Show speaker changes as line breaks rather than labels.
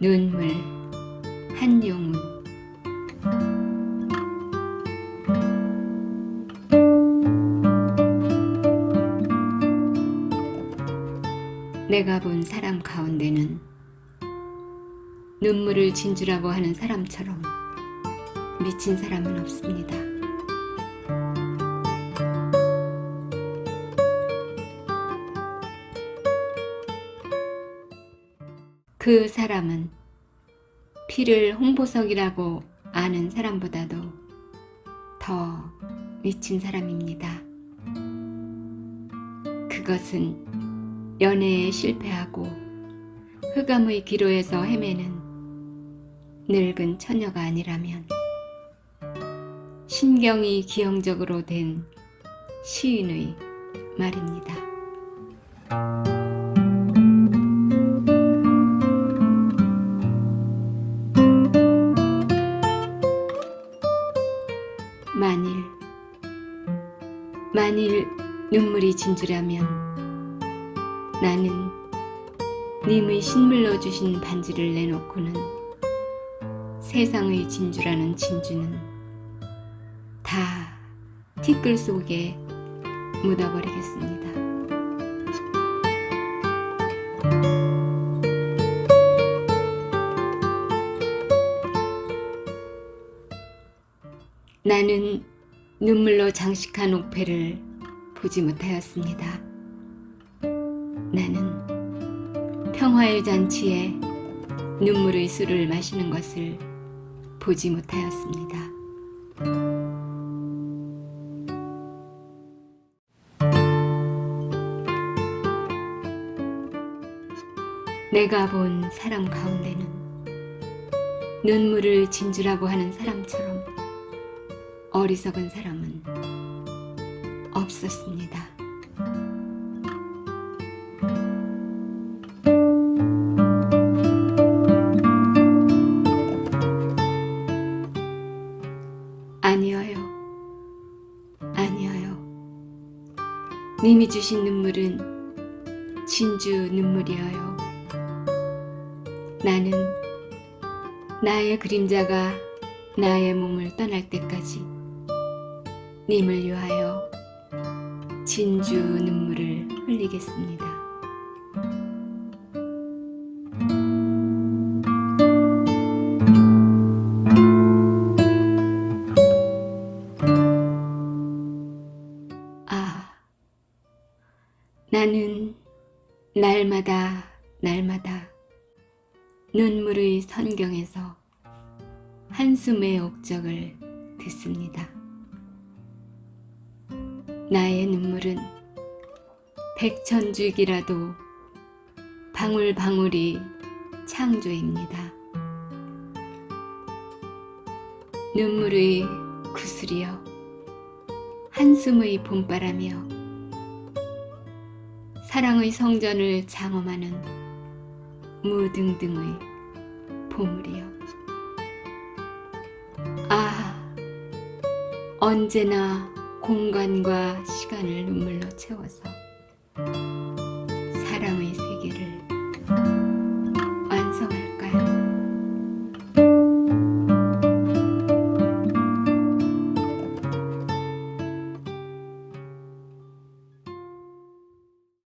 눈물 한용운 내가 본 사람 가운데는 눈물을 진주라고 하는 사람처럼 미친 사람은 없습니다. 그 사람은 피를 홍보석이라고 아는 사람보다도 더 미친 사람입니다. 그것은 연애에 실패하고 흑암의 기로에서 헤매는 늙은 처녀가 아니라면 신경이 기형적으로 된 시인의 말입니다. 만일 만일 눈물이 진주라면 나는 님의 신물로 주신 반지를 내놓고는 세상의 진주라는 진주는 다 티끌 속에 묻어버리겠습니다. 나는 눈물로 장식한 옥패를 보지 못하였습니다. 나는 평화의 잔치에 눈물의 술을 마시는 것을 보지 못하였습니다. 내가 본 사람 가운데는 눈물을 진주라고 하는 사람처럼 어리석은 사람은 없었습니다. 아니어요. 아니어요. 님이 주신 눈물은 진주 눈물이어요. 나는 나의 그림자가 나의 몸을 떠날 때까지 님을 위하여 진주 눈물을 흘리겠습니다. 아, 나는 날마다 날마다 눈물의 선경에서 한숨의 옥적을 듣습니다. 나의 눈물은 백천줄기라도 방울방울이 창조입니다. 눈물의 구슬이여 한숨의 봄바람이여 사랑의 성전을 장엄하는 무등등의 보물이여 아 언제나 공간과 시간을 눈물로 채워서